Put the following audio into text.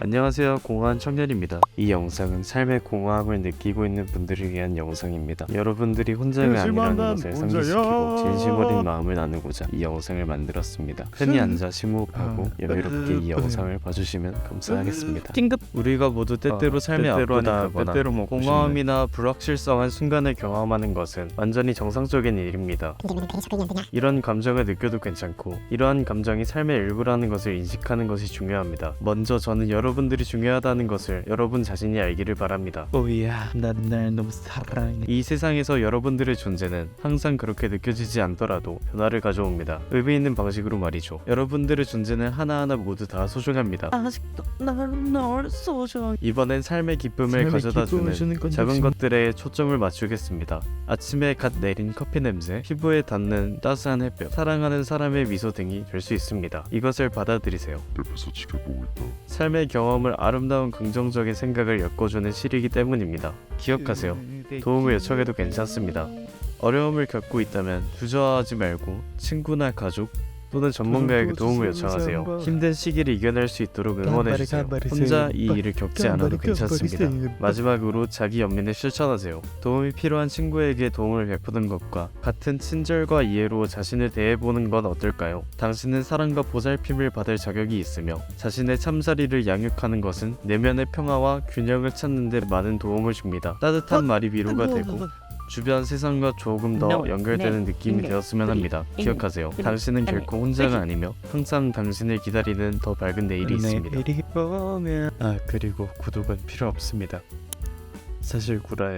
안녕하세요. 공허한 청년입니다. 이 영상은 삶의 공허함을 느끼고 있는 분들을 위한 영상입니다. 여러분들이 혼자가 실망한 아니라는 것을. 상기시키고 진심 어린 마음을 나누고자 이 영상을 만들었습니다. 편히 실- 앉아 심호흡하고 아, 여유롭게 이 으, 영상을 봐주시면 감사하겠습니다. 팅급 우리가 모두 때때로 어, 삶의 때때로 아니거나 때때로 뭐 공허함이나 불확실성한 순간을 경험하는 것은 완전히 정상적인 일입니다. 이런 감정을 느껴도 괜찮고 이러한 감정이 삶의 일부라는 것을 인식하는 것이 중요합니다. 먼저 저는 여러 분들이 중요하다는 것을 여러분 자신이 알기를 바랍니다. 오야 난날 너무 사랑해 이 세상에서 여러분들의 존재는 항상 그렇게 느껴지지 않더라도 변화를 가져옵니다. 의미 있는 방식으로 말이죠. 여러분들의 존재는 하나하나 모두 다 소중합니다. 아직도 난널 소중해 이번엔 삶의 기쁨을 삶의 가져다 기쁨을 주는 주는 건 작은 것들에 초점을 맞추겠습니다. 아침에 갓 내린 커피 냄새, 피부에 닿는 따스한 햇볕, 사랑하는 사람의 미소 등이 될 수 있습니다. 이것을 받아들이세요. 옆에서 지켜보고 있다. 삶의 경험을 아름다운 긍정적인 생각을 엮어주는 실이기 때문입니다. 기억하세요. 도움을 요청해도 괜찮습니다. 어려움을 겪고 있다면 주저하지 말고 친구나 가족 또는 전문가에게 도움을 요청하세요. 힘든 시기를 이겨낼 수 있도록 응원해주세요. 혼자 이 일을 겪지 않아도 괜찮습니다. 마지막으로 자기 연민을 실천하세요. 도움이 필요한 친구에게 도움을 베푸는 것과 같은 친절과 이해로 자신을 대해보는 건 어떨까요? 당신은 사랑과 보살핌을 받을 자격이 있으며 자신의 참사리를 양육하는 것은 내면의 평화와 균형을 찾는 데 많은 도움을 줍니다. 따뜻한 말이 위로가 되고 주변 세상과 조금 더 연결되는 네, 느낌이 네, 되었으면 합니다. 네, 기억하세요. 네, 당신은 네, 결코 혼자가 아니며 항상 당신을 기다리는 더 밝은 내일이 있습니다. 내일이 오면 아 그리고 구독은 필요 없습니다. 사실 구라예요.